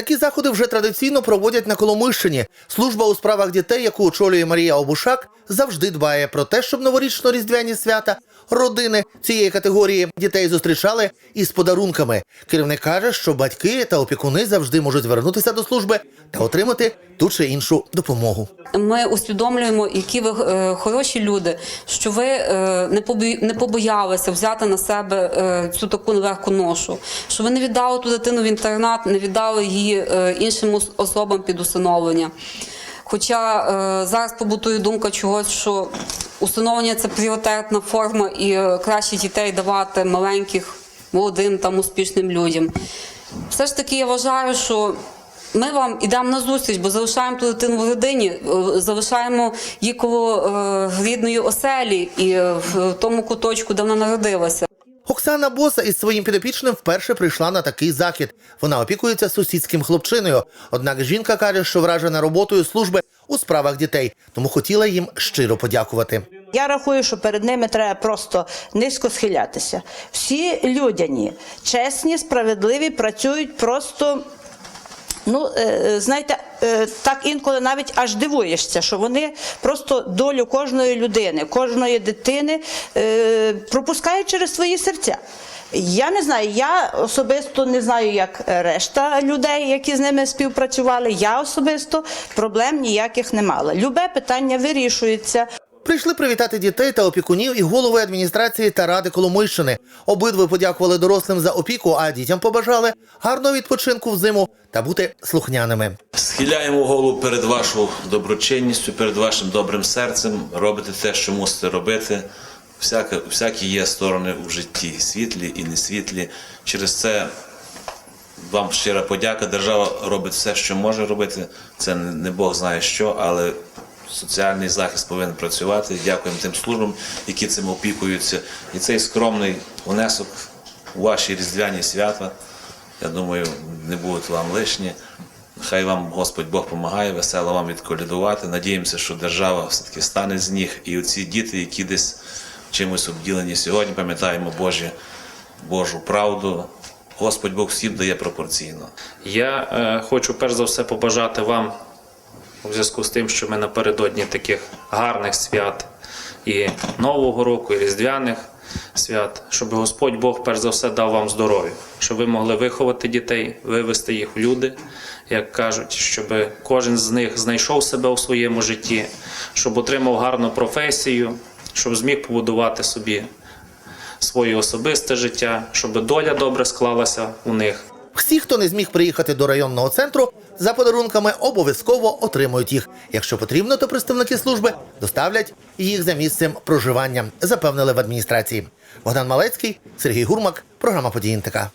Такі заходи вже традиційно проводять на Коломищині. Служба у справах дітей, яку очолює Марія Обушак, завжди дбає про те, щоб новорічно-різдвяні свята родини цієї категорії дітей зустрічали із подарунками. Керівник каже, що батьки та опікуни завжди можуть звернутися до служби та отримати ту чи іншу допомогу. Ми усвідомлюємо, які ви е, хороші люди, що ви е, не побої, не побоялися взяти на себе е, цю таку нелегку ношу, що ви не віддали ту дитину в інтернат, не віддали її е, іншим особам під усиновлення. Хоча е, зараз побутує думка чогось, що усиновлення це пріоритетна форма, і е, краще дітей давати маленьких, молодим там успішним людям. Все ж таки, я вважаю, що ми вам йдемо на зустріч, бо залишаємо ту дитину в родині, е, залишаємо її коло е, рідної оселі і е, в тому куточку, де вона народилася. Оксана Боса із своїм підопічним вперше прийшла на такий захід. Вона опікується сусідським хлопчиною. Однак жінка каже, що вражена роботою служби у справах дітей, тому хотіла їм щиро подякувати. Я рахую, що перед ними треба просто низько схилятися. Всі людяні, чесні, справедливі, працюють просто. Ну, е, е, знаєте, е, так інколи навіть аж дивуєшся, що вони просто долю кожної людини, кожної дитини пропускають через свої серця. Я не знаю, я особисто не знаю, як решта людей, які з ними співпрацювали. Я особисто проблем ніяких не мала. Любе питання вирішується. Прийшли привітати дітей та опікунів і голови адміністрації та ради Коломийщини. Обидва подякували дорослим за опіку, а дітям побажали гарного відпочинку в зиму та бути слухняними. Схиляємо голову перед вашою доброчинністю, перед вашим добрим серцем. Робите те, що мусите робити. Всяке, всякі є сторони в житті, світлі і не світлі. Через це вам щира подяка. Держава робить все, що може робити. Це не Бог знає що, але соціальний захист повинен працювати. Дякуємо тим службам, які цим опікуються. І цей скромний внесок у ваші різдвяні свята. Я думаю, не будуть вам лишні. Хай вам Господь Бог допомагає, весело вам відколядувати. Надіємося, що держава все-таки стане з них. І оці діти, які десь чимось обділені сьогодні, пам'ятаємо Божі, Божу правду. Господь Бог всім дає пропорційно. Я е, хочу перш за все побажати вам у зв'язку з тим, що ми напередодні таких гарних свят і Нового року, і Різдвяних свят, щоб Господь Бог перш за все дав вам здоров'я, щоб ви могли виховати дітей, вивести їх в люди, як кажуть, щоб кожен з них знайшов себе у своєму житті, щоб отримав гарну професію, щоб зміг побудувати собі своє особисте життя, щоб доля добре склалася у них. Всі, хто не зміг приїхати до районного центру, за подарунками обов'язково отримують їх. Якщо потрібно, то представники служби доставлять їх за місцем проживання, запевнили в адміністрації. Богдан Малецький, Сергій Гурмак, програма «Події НТК».